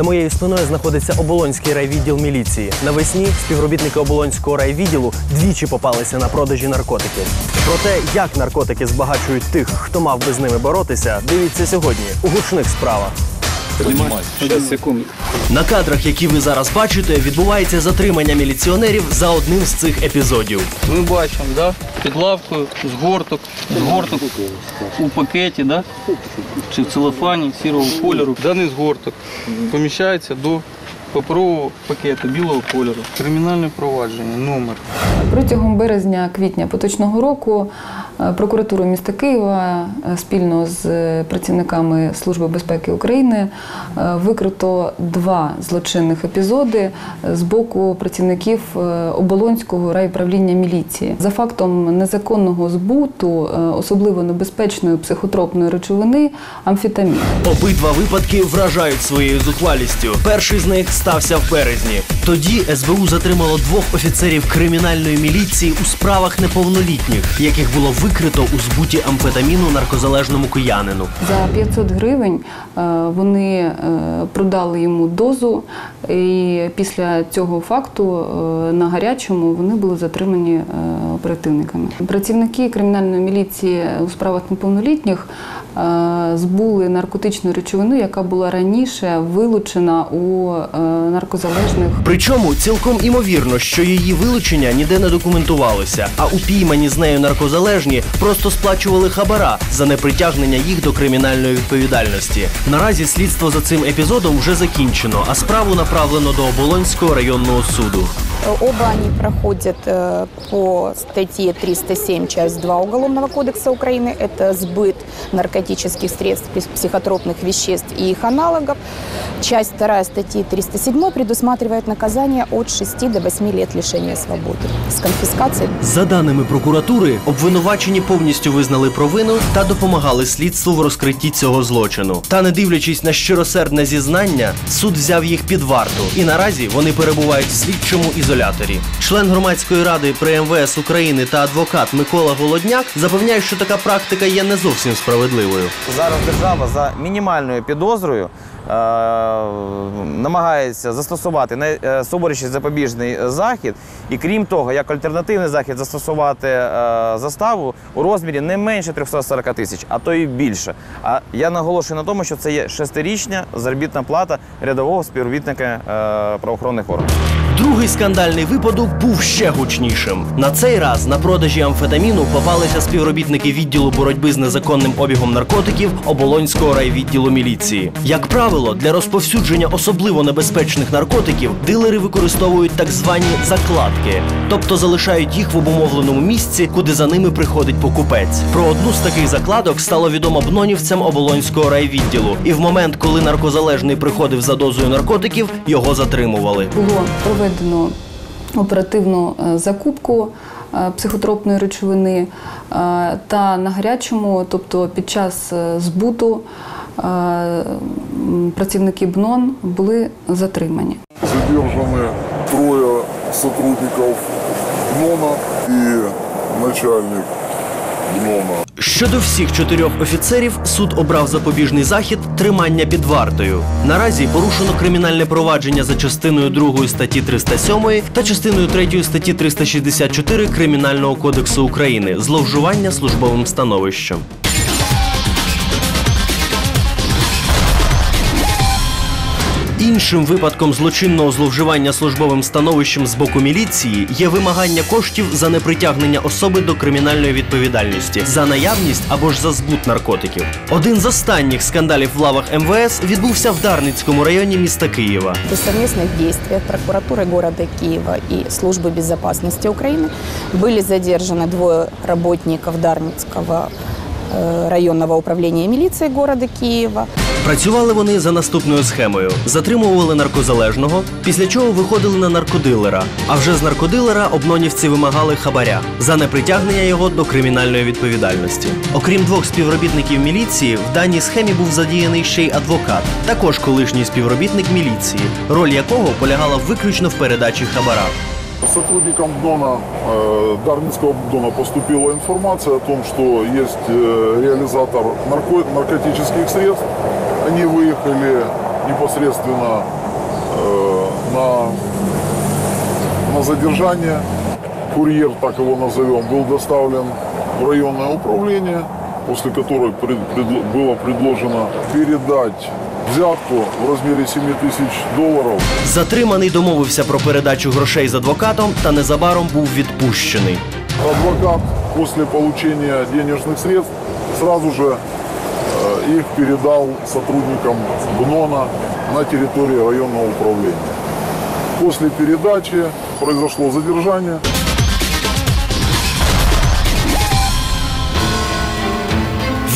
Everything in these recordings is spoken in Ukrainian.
За моєю спиною знаходиться оболонський райвідділ міліції. Навесні співробітники оболонського райвідділу двічі попалися на продажі наркотиків. Про те, як наркотики збагачують тих, хто мав би з ними боротися, дивіться сьогодні у гучних справах. Сейчас, секунду. На кадрах, які ви зараз бачите, відбувається затримання міліціонерів за одним з цих епізодів. Ми бачимо, да? під лавкою, згорток, згорток у пакеті, да? чи в целофані сірого кольору. Даний згорток поміщається до паперового пакету білого кольору. Кримінальне провадження, номер. Протягом березня-квітня поточного року е, прокуратура міста Києва е, спільно з е, працівниками Служби безпеки України викрито два злочинних епізоди з боку працівників Оболонського райуправління міліції за фактом незаконного збуту особливо небезпечної психотропної речовини амфетамін. Обидва випадки вражають своєю зухвалістю. Перший з них стався в березні. Тоді СБУ затримало двох офіцерів кримінальної міліції у справах неповнолітніх, яких було викрито у збуті амфетаміну наркозалежному киянину. За 500 гривень е, вони е, продали йому дозу, і після цього факту е, на гарячому вони були затримані оперативниками. Працівники кримінальної міліції у справах неповнолітніх збули наркотичну речовину, яка була раніше вилучена у е, наркозалежних Причому цілком імовірно, що її вилучення ніде не документувалося, а упіймані з нею наркозалежні просто сплачували хабара за непритягнення їх до кримінальної відповідальності. Наразі слідство за цим епізодом вже закінчено, а справу направлено до Оболонського районного суду. Оба они проходят э, по статье 307, часть 2 Уголовного кодекса Украины. Это сбыт наркотических средств, пс- психотропных веществ и их аналогов. Часть 2 статьи 307 предусматривает наказание от 6 до 8 лет лишения свободы с конфискацией За даними прокуратури, обвинувачені повністю визнали провину та допомагали слідству в розкритті цього злочину. Та не дивлячись на щиросердне зізнання, суд взяв їх під варту, і наразі вони перебувають в слідчому ізоляторі. Член громадської ради при МВС України та адвокат Микола Голодняк запевняють, що така практика є не зовсім справедливою. Зараз держава за мінімальною підозрою е, намагається застосувати найсуворіший запобіжний захід, і крім того, як альтернативний захід застосувати е, заставу у розмірі не менше 340 тисяч, а то і більше. А я наголошую на тому, що це є шестирічня заробітна плата рядового співробітника е, правоохоронних органів. Другий скандальний випадок був ще гучнішим. На цей раз на продажі амфетаміну попалися співробітники відділу боротьби з незаконним обігом наркотиків Оболонського райвідділу міліції. Як правило, для розповсюдження особливо небезпечних наркотиків дилери використовують так звані закладки, тобто залишають їх в обумовленому місці, куди за ними приходить покупець. Про одну з таких закладок стало відомо бнонівцям Оболонського райвідділу. І в момент, коли наркозалежний приходив за дозою наркотиків, його затримували. було проведено оперативну е, закупку е, психотропної речовини е, та на гарячому, тобто під час збуту, працівники БНОН були затримані. Задержані троє сотрудників БНОНа і начальник. Щодо всіх чотирьох офіцерів суд обрав запобіжний захід тримання під вартою. Наразі порушено кримінальне провадження за частиною 2 статті 307 та частиною 3 статті 364 Кримінального кодексу України зловживання службовим становищем. Іншим випадком злочинного зловживання службовим становищем з боку міліції є вимагання коштів за непритягнення особи до кримінальної відповідальності за наявність або ж за збут наркотиків. Один з останніх скандалів в лавах МВС відбувся в Дарницькому районі міста Києва. При совместных действиях прокуратуры города Киева и Службы безопасности Украины были задержаны двое работников Дарницкого э, районного управления милиции города Киева. Працювали вони за наступною схемою: затримували наркозалежного, після чого виходили на наркодилера. А вже з наркодилера обнонівці вимагали хабаря за непритягнення його до кримінальної відповідальності. Окрім двох співробітників міліції, в даній схемі був задіяний ще й адвокат, також колишній співробітник міліції, роль якого полягала виключно в передачі хабара. Сотрудникам ДОНа, э, Дарницкого ДОНа поступила информация о том, что есть э, реализатор нарко- наркотических средств. Они выехали непосредственно э, на, на задержание. Курьер, так его назовем, был доставлен в районное управление, после которой пред- предло- было предложено передать взятку в размере 7 тысяч долларов Затриманий домовився про передачу грошей з адвокатом та незабаром був відпущений. адвокат после получения денежных средств сразу же э, их передал сотрудникам БНОНа на территории районного управления. После передачи произошло задержание.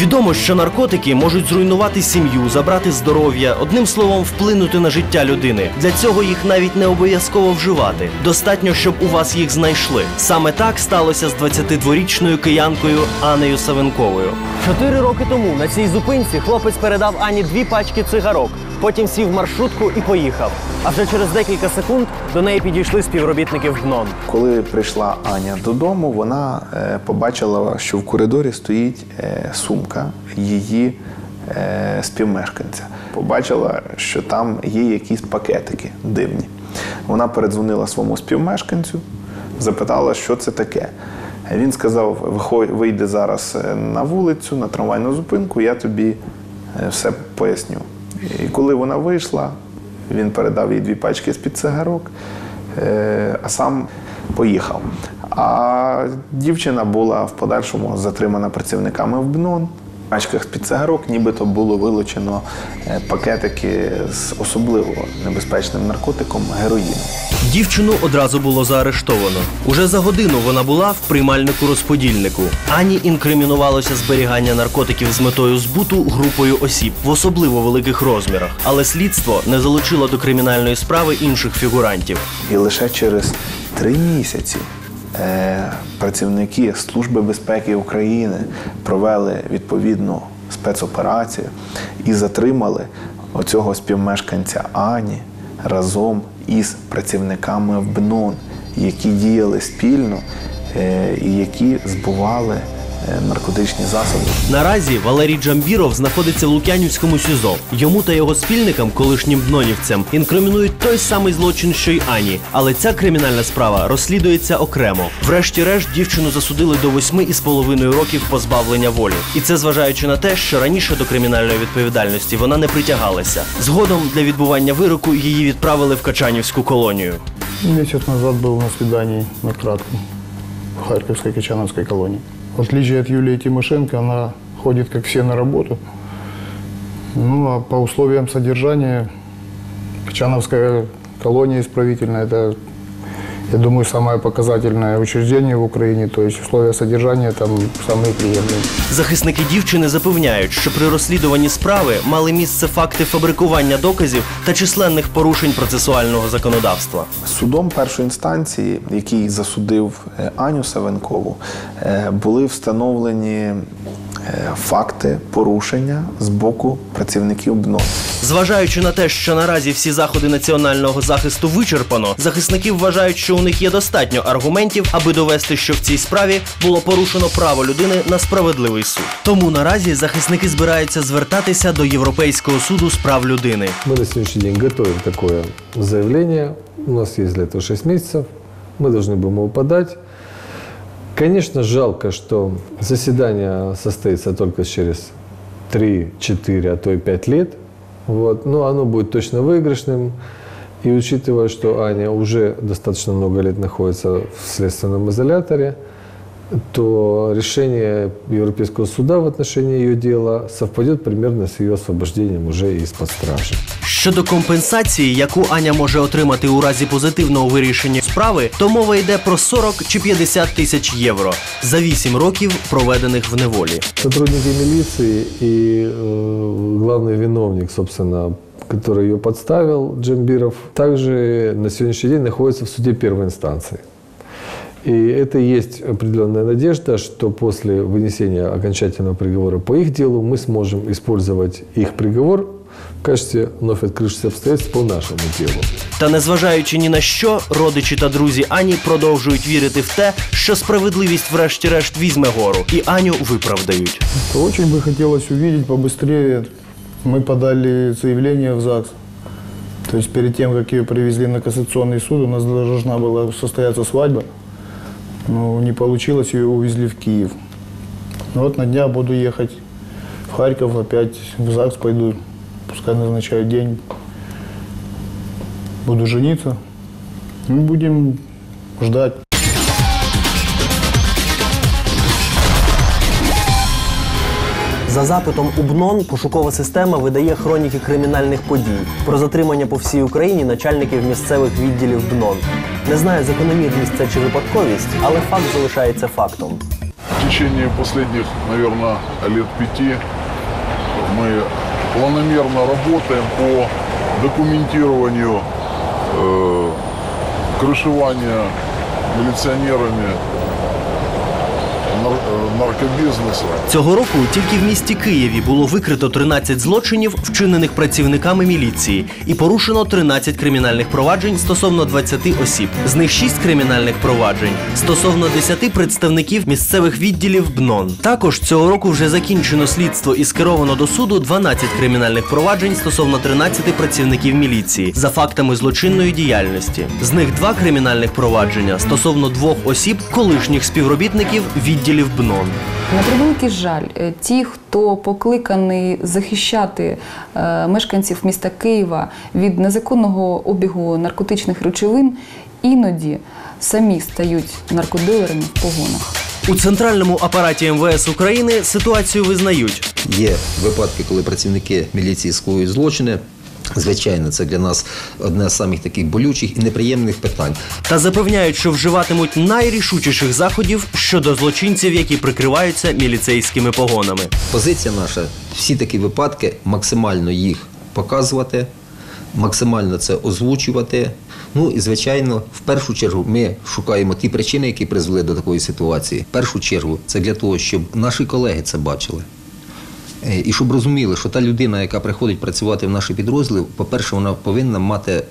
Відомо, що наркотики можуть зруйнувати сім'ю, забрати здоров'я, одним словом, вплинути на життя людини. Для цього їх навіть не обов'язково вживати. Достатньо, щоб у вас їх знайшли. Саме так сталося з 22-річною киянкою Анею Савенковою. Чотири роки тому на цій зупинці хлопець передав Ані дві пачки цигарок. Потім сів маршрутку і поїхав. А вже через декілька секунд до неї підійшли співробітники в ГНОН. Коли прийшла Аня додому, вона е, побачила, що в коридорі стоїть е, сумка її е, співмешканця. Побачила, що там є якісь пакетики дивні. Вона передзвонила своєму співмешканцю, запитала, що це таке. Він сказав: «Виходь, вийди зараз на вулицю, на трамвайну зупинку, я тобі все поясню. І коли вона вийшла, він передав їй дві пачки з-під цигарок, е, а сам поїхав. А дівчина була в подальшому затримана працівниками в БНОН. Пачках з-під цигарок нібито було вилучено е, пакетики з особливо небезпечним наркотиком героїном. Дівчину одразу було заарештовано. Уже за годину вона була в приймальнику розподільнику. Ані інкримінувалося зберігання наркотиків з метою збуту групою осіб в особливо великих розмірах. Але слідство не залучило до кримінальної справи інших фігурантів. І лише через три місяці працівники Служби безпеки України провели відповідну спецоперацію і затримали оцього співмешканця Ані разом із працівниками в БНОН, які діяли спільно е, і які збували е, наркотичні засоби. Наразі Валерій Джамбіров знаходиться в Лук'янівському СІЗО. Йому та його спільникам, колишнім днонівцям, інкримінують той самий злочин, що й Ані. Але ця кримінальна справа розслідується окремо. Врешті-решт дівчину засудили до восьми із половиною років позбавлення волі. І це зважаючи на те, що раніше до кримінальної відповідальності вона не притягалася. Згодом для відбування вироку її відправили в Качанівську колонію. Месяц назад был на свидании на кратку в Харьковской Качановской колонии. В отличие от Юлии Тимошенко, она ходит, как все, на работу. Ну, а по условиям содержания Качановская колония исправительная – это, я думаю, самое показательное учреждение в Украине. То есть условия содержания там самые приемлемые. Захисники дівчини запевняють, що при розслідуванні справи мали місце факти фабрикування доказів та численних порушень процесуального законодавства. Судом першої інстанції, який засудив е, Аню Савенкову, е, були встановлені е, факти порушення з боку працівників БНО. Зважаючи на те, що наразі всі заходи національного захисту вичерпано, захисники вважають, що у них є достатньо аргументів, аби довести, що в цій справі було порушено право людини на справедливий суд. Тому наразі захисники збираються звертатися до Європейського суду з прав людини. Мы на сегодняшний день готовим такое заявление. У нас есть для этого 6 месяцев. Мы должны будем его подать. Конечно, жалко, что заседание состоится только через 3, 4, а то и 5 лет. Вот. Но оно будет точно выигрышным. И учитывая, что Аня уже достаточно много лет находится в следственном изоляторе, то решение Европейского суда в отношении ее дела совпадет примерно с ее освобождением уже из-под стражи. Щодо компенсації, яку Аня може отримати у разі позитивного вирішення справи, то мова йде про 40 чи 50 тисяч євро за 8 років, проведених в неволі. Сотрудники милиции и э, главный виновник, собственно, который ее подставил, Джамбиров, также на сегодняшний день находится в суде первой инстанции. И это и есть определенная надежда, что после вынесения окончательного приговора по их делу мы сможем использовать их приговор в качестве вновь открывшихся обстоятельств по нашему делу. Та незважаючи ні на що, родичі та друзі Ані продовжують вірити в те, що справедливість врешті-решт візьме гору, і Аню виправдають. То очень бы хотелось увидеть побыстрее. Мы подали заявление в ЗАГС То есть перед тем, как ее привезли на кассационный суд, у нас должна была состояться свадьба. Но не получилось, ее увезли в Киев. Ну вот на дня буду ехать в Харьков, опять в ЗАГС пойду, пускай назначают день. Буду жениться. Ну, будем ждать. За запитом УБНОН пошукова система видає хроніки кримінальних подій про затримання по всій Україні начальників місцевих відділів БНОН. Не знаю, закономірність це чи випадковість, але факт залишається фактом. В течение последних, наверное, лет пяти мы планомерно работаем по документированию э, крышевания милиционерами нар- э. Цього року тільки в місті Києві було викрито 13 злочинів, вчинених працівниками міліції, і порушено 13 кримінальних проваджень стосовно 20 осіб. З них 6 кримінальних проваджень стосовно 10 представників місцевих відділів БНОН. Також цього року вже закінчено слідство і скеровано до суду 12 кримінальних проваджень стосовно 13 працівників міліції за фактами злочинної діяльності. З них два кримінальних провадження стосовно двох осіб, колишніх співробітників відділів БНОН. На превеликий жаль, е, ті, хто покликаний захищати е, мешканців міста Києва від незаконного обігу наркотичних речовин, іноді самі стають наркодилерами в погонах. У центральному апараті МВС України ситуацію визнають. Є випадки, коли працівники міліції скоюють злочини. Звичайно, це для нас одне з самих таких болючих і неприємних питань. Та запевняють, що вживатимуть найрішучіших заходів щодо злочинців, які прикриваються міліцейськими погонами. Позиція наша всі такі випадки максимально їх показувати, максимально це озвучувати. Ну і звичайно, в першу чергу ми шукаємо ті причини, які призвели до такої ситуації. В першу чергу це для того, щоб наші колеги це бачили. Е, І щоб розуміли, що та людина, яка приходить працювати в наші підрозділи, по-перше, вона повинна мати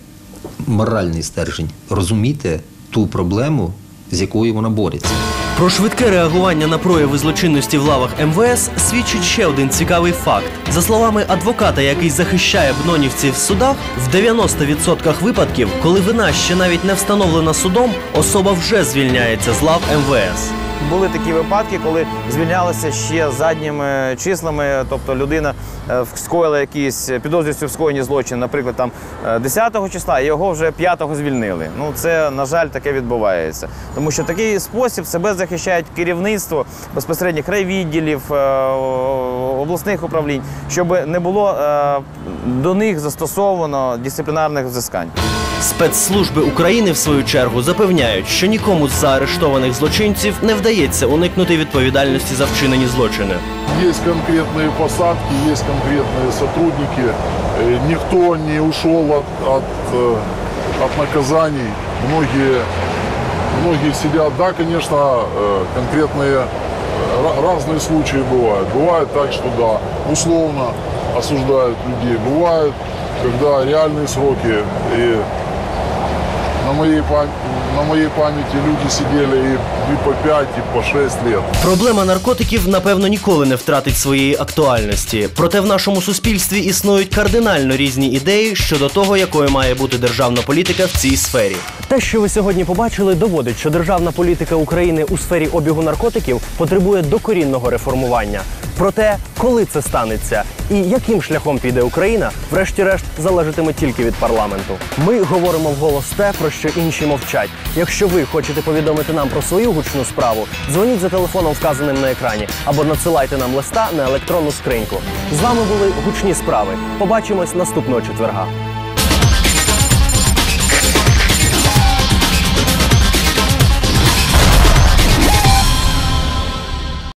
моральний стержень, розуміти ту проблему, з якою вона бореться. Про швидке реагування на прояви злочинності в лавах МВС свідчить ще один цікавий факт. За словами адвоката, який захищає бнонівців в судах, в 90% випадків, коли вина ще навіть не встановлена судом, особа вже звільняється з лав МВС. Були такі випадки, коли звільнялися ще задніми числами, тобто людина е, скоїла якісь підозрюється в скоєнні злочин, наприклад, там е, 10 числа, і його вже 5-го звільнили. Ну це на жаль таке відбувається, тому що такий спосіб себе захищають керівництво безпосередніх райвідділів, е, обласних управлінь, щоб не було е, до них застосовано дисциплінарних взискань. Спецслужби України, в свою чергу, запевняють, що нікому з заарештованих злочинців не вдається уникнути відповідальності за вчинені злочини. Есть конкретные посадки, есть конкретные сотрудники. Э, Никто не ушел от, от, э, от наказаний. Многие, многие сидят. Да, конечно, э, конкретные э, ра- разные случаи бывают. Бывает так, что да, условно осуждают людей. Бывает, когда реальные сроки. И на моей, пам- на моей памяти люди сидели и, и по 5, и по 6 лет. Проблема наркотиків, напевно, ніколи не втратить своєї актуальності. Проте в нашому суспільстві існують кардинально різні ідеї щодо того, якою має бути державна політика в цій сфері. Те, що ви сьогодні побачили, доводить, що державна політика України у сфері обігу наркотиків потребує докорінного реформування. Проте, коли це станеться і яким шляхом піде Україна, врешті-решт залежатиме тільки від парламенту. Ми говоримо вголос те, про що інші мовчать. Якщо ви хочете повідомити нам про свою гучну справу, дзвоніть за телефоном, вказаним на екрані, або надсилайте нам листа на електронну скриньку. З вами були гучні справи. Побачимось наступного четверга.